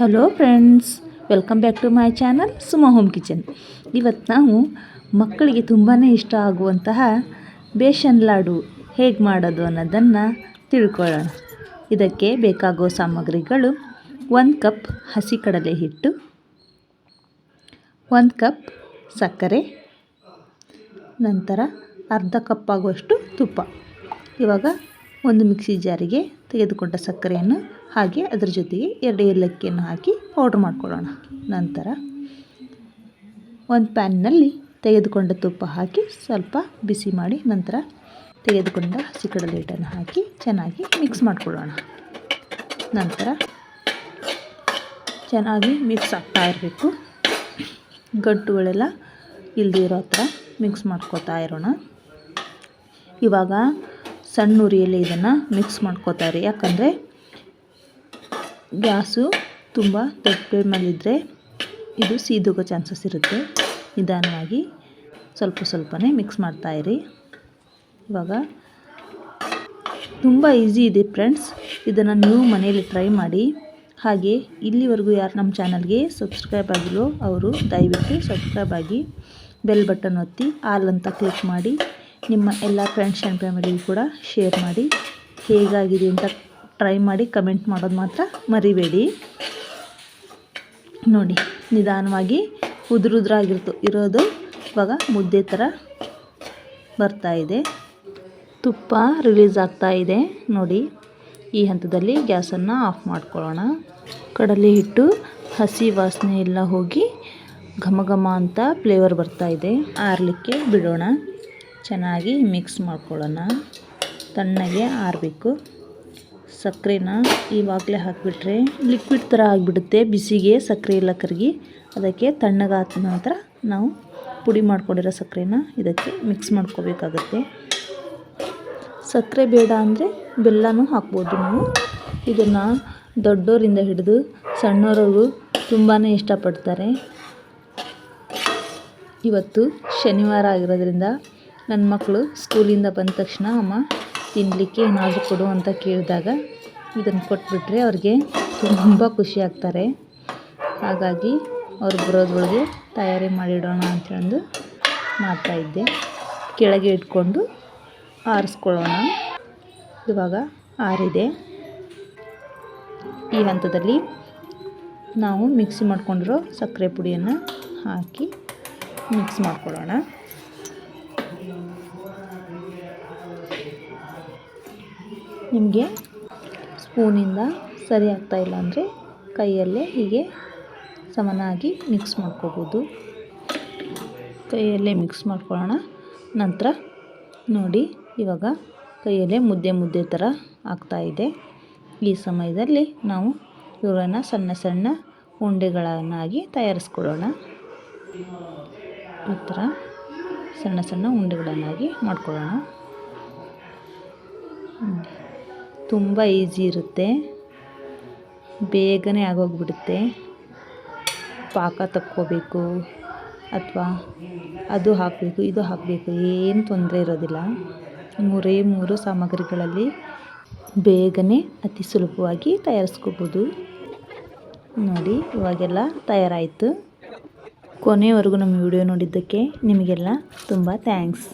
Hello friends, welcome back to my channel Suma home kitchen. ಇವತ್ತು ನಾವು ಮಕ್ಕಳಿಗೆ ತುಂಬಾ ಇಷ್ಟ ಆಗುವಂತಹ ಬೇಷನ್ ಲಾಡು ಹೇಗೆ ಮಾಡೋದು ಅನ್ನೋದನ್ನು ತಿಳ್ಕೊಳ್ಳೋಣ. ಇದಕ್ಕೆ ಬೇಕಾಗೋ ಸಾಮಗ್ರಿಗಳು ಒಂದು ಕಪ್ ಹಸಿ ಕಡಲೆ ಹಿಟ್ಟು, ಒಂದು ಕಪ್ ಸಕ್ಕರೆ, ನಂತರ ಅರ್ಧ ಕಪ್ ಆಗುವಷ್ಟು ತುಪ್ಪ. ಇವಾಗ ಒಂದು ಮಿಕ್ಸಿ ಜಾರಿಗೆ ತೆಗೆದುಕೊಂಡ ಸಕ್ಕರೆಯನ್ನು ಹಾಗೆ ಅದರ ಜೊತೆಗೆ ಎರಡು ಏಲಕ್ಕಿಯನ್ನು ಹಾಕಿ ಪೌಡ್ರ್ ಮಾಡ್ಕೊಳ್ಳೋಣ. ನಂತರ ಒಂದು ಪ್ಯಾನ್ನಲ್ಲಿ ತೆಗೆದುಕೊಂಡ ತುಪ್ಪ ಹಾಕಿ ಸ್ವಲ್ಪ ಬಿಸಿ ಮಾಡಿ ನಂತರ ತೆಗೆದುಕೊಂಡ ಹಸಿ ಕಡಲೆ ಹಿಟ್ಟನ್ನು ಹಾಕಿ ಚೆನ್ನಾಗಿ ಮಿಕ್ಸ್ ಮಾಡ್ಕೊಳ್ಳೋಣ. ನಂತರ ಚೆನ್ನಾಗಿ ಮಿಕ್ಸ್ ಆಗ್ತಾ ಇರಬೇಕು. ಗಂಟುಗಳೆಲ್ಲ ಇಲ್ಲದೇ ಇರೋ ಥರ ಮಿಕ್ಸ್ ಮಾಡ್ಕೋತಾ ಇರೋಣ. ಇವಾಗ ಸಣ್ಣ ಉರಿಯಲ್ಲಿ ಇದನ್ನು ಮಿಕ್ಸ್ ಮಾಡ್ಕೋತಾ ಇರಿ ಯಾಕಂದರೆ ಗ್ಯಾಸು ತುಂಬ ದೊಡ್ಡ ಫ್ಲೇಮಲ್ಲಿದ್ದರೆ ಇದು ಸೀದೋಗೋ ಚಾನ್ಸಸ್ ಇರುತ್ತೆ. ನಿಧಾನವಾಗಿ ಸ್ವಲ್ಪ ಸ್ವಲ್ಪನೇ ಮಿಕ್ಸ್ ಮಾಡ್ತಾಯಿರಿ. ಇವಾಗ ತುಂಬ ಈಸಿ ಇದೆ ಫ್ರೆಂಡ್ಸ್, ಇದನ್ನು ನೀವು ಮನೆಯಲ್ಲಿ ಟ್ರೈ ಮಾಡಿ. ಹಾಗೆ ಇಲ್ಲಿವರೆಗೂ ಯಾರು ನಮ್ಮ ಚಾನಲ್ಗೆ ಸಬ್ಸ್ಕ್ರೈಬ್ ಆಗಿಲ್ಲೋ, ಅವರು ದಯವಿಟ್ಟು ಸಬ್ಸ್ಕ್ರೈಬ್ ಆಗಿ ಬೆಲ್ ಬಟನ್ ಒತ್ತಿ, ಆಲ್ ಅಂತ ಕ್ಲಿಕ್ ಮಾಡಿ. ನಿಮ್ಮ ಎಲ್ಲ ಫ್ರೆಂಡ್ಸ್ ಆ್ಯಂಡ್ ಫ್ಯಾಮಿಲಿಗೂ ಕೂಡ ಶೇರ್ ಮಾಡಿ ಹೇಗಾಗಿದೆ ಅಂತ ಟ್ರೈ ಮಾಡಿ ಕಮೆಂಟ್ ಮಾಡೋದು ಮಾತ್ರ ಮರಿಬೇಡಿ. ನೋಡಿ, ನಿಧಾನವಾಗಿ ಉದುರುದ್ರಾಗಿರ್ತು, ಇರೋದು ಇವಾಗ ಮುದ್ದೆ ಥರ ಬರ್ತಾಯಿದೆ ತುಪ್ಪ ರಿಲೀಸ್ ಆಗ್ತಾ ಇದೆ. ನೋಡಿ, ಈ ಹಂತದಲ್ಲಿ ಗ್ಯಾಸನ್ನು ಆಫ್ ಮಾಡ್ಕೊಳ್ಳೋಣ. ಕಡಲೆ ಹಿಟ್ಟು, ಹಸಿ ವಾಸನೆ ಎಲ್ಲ ಹೋಗಿ ಘಮ ಘಮ ಅಂತ ಫ್ಲೇವರ್ ಬರ್ತಾ ಇದೆ. ಆರಲಿಕ್ಕೆ ಬಿಡೋಣ. ಚೆನ್ನಾಗಿ ಮಿಕ್ಸ್ ಮಾಡ್ಕೊಳ್ಳೋಣ. ತಣ್ಣಗೆ ಆರಬೇಕು. ಸಕ್ಕರೆನ ಇವಾಗಲೇ ಹಾಕಿಬಿಟ್ರೆ ಲಿಕ್ವಿಡ್ ಥರ ಆಗಿಬಿಡುತ್ತೆ. ಬಿಸಿಗೆ ಸಕ್ಕರೆ ಎಲ್ಲ ಕರಗಿ ಅದಕ್ಕೆ ತಣ್ಣಗಾದ ನಂತರ ನಾವು ಪುಡಿ ಮಾಡ್ಕೊಂಡಿರೋ ಸಕ್ಕರೆನ ಇದಕ್ಕೆ ಮಿಕ್ಸ್ ಮಾಡ್ಕೋಬೇಕಾಗತ್ತೆ. ಸಕ್ಕರೆ ಬೇಡ ಅಂದರೆ ಬೆಲ್ಲನೂ ಹಾಕ್ಬೋದು ನಾವು. ಇದನ್ನು ದೊಡ್ಡೋರಿಂದ ಹಿಡಿದು ಸಣ್ಣವರವರು ತುಂಬಾ ಇಷ್ಟಪಡ್ತಾರೆ. ಇವತ್ತು ಶನಿವಾರ ಆಗಿರೋದ್ರಿಂದ ನನ್ನ ಮಕ್ಕಳು ಸ್ಕೂಲಿಂದ ಬಂದ ತಕ್ಷಣ ಅಮ್ಮ ತಿನ್ನಲಿಕ್ಕೆ ಏನಾದರೂ ಕೊಡು ಅಂತ ಕೇಳಿದಾಗ ಇದನ್ನು ಕೊಟ್ಬಿಟ್ರೆ ಅವ್ರಿಗೆ ತುಂಬ ಖುಷಿ ಆಗ್ತಾರೆ. ಹಾಗಾಗಿ ಅವ್ರು ಬರೋದ್ರೊಳಗೆ ತಯಾರಿ ಮಾಡಿಡೋಣ ಅಂತಂದು ಮಾಡ್ತಾಯಿದ್ದೆ ಕೆಳಗೆ ಇಟ್ಕೊಂಡು ಆರಿಸ್ಕೊಳ್ಳೋಣ. ಇವಾಗ ಆರಿದೆ. ಈ ಹಂತದಲ್ಲಿ ನಾವು ಮಿಕ್ಸಿ ಮಾಡ್ಕೊಂಡಿರೋ ಸಕ್ಕರೆ ಪುಡಿಯನ್ನು ಹಾಕಿ ಮಿಕ್ಸ್ ಮಾಡ್ಕೊಳ್ಳೋಣ. ನಿಮಗೆ ಸ್ಪೂನಿಂದ ಸರಿ ಇಲ್ಲ ಅಂದರೆ ಕೈಯಲ್ಲೇ ಹೀಗೆ ಸಮನಾಗಿ ಮಿಕ್ಸ್ ಮಾಡ್ಕೋಬೋದು. ಕೈಯಲ್ಲೇ ಮಿಕ್ಸ್ ಮಾಡ್ಕೊಳ್ಳೋಣ. ನಂತರ ನೋಡಿ, ಇವಾಗ ಕೈಯಲ್ಲೇ ಮುದ್ದೆ ಮುದ್ದೆ ಥರ ಆಗ್ತಾಯಿದೆ ಈ ಸಮಯದಲ್ಲಿ ನಾವು ಇವುಗಳನ್ನು ಸಣ್ಣ ಸಣ್ಣ ಉಂಡೆಗಳನ್ನಾಗಿ ತಯಾರಿಸ್ಕೊಳ್ಳೋಣ. ಈ ಥರ ಸಣ್ಣ ಸಣ್ಣ ಉಂಡೆಗಳನ್ನಾಗಿ ಮಾಡ್ಕೊಳ್ಳೋಣ. ತುಂಬ ಈಸಿ ಇರುತ್ತೆ. ಬೇಗನೆ ಆಗೋಗ್ಬಿಡುತ್ತೆ. ಪಾಕ ತಕ್ಕೋಬೇಕು ಅಥವಾ ಅದು ಹಾಕಬೇಕು, ಇದು ಹಾಕಬೇಕು, ಏನು ತೊಂದರೆ ಇರೋದಿಲ್ಲ. ಮೂರೇ ಮೂರು ಸಾಮಗ್ರಿಗಳಲ್ಲಿ ಬೇಗನೆ ಅತಿ ಸುಲಭವಾಗಿ ತಯಾರಿಸ್ಕೋಬೋದು. ನೋಡಿ, ಇವಾಗೆಲ್ಲ ತಯಾರಾಯಿತು. ಕೊನೆಯವರೆಗೂ ನಮ್ಮ ವಿಡಿಯೋ ನೋಡಿದ್ದಕ್ಕೆ ನಿಮಗೆಲ್ಲ ತುಂಬ ಥ್ಯಾಂಕ್ಸ್.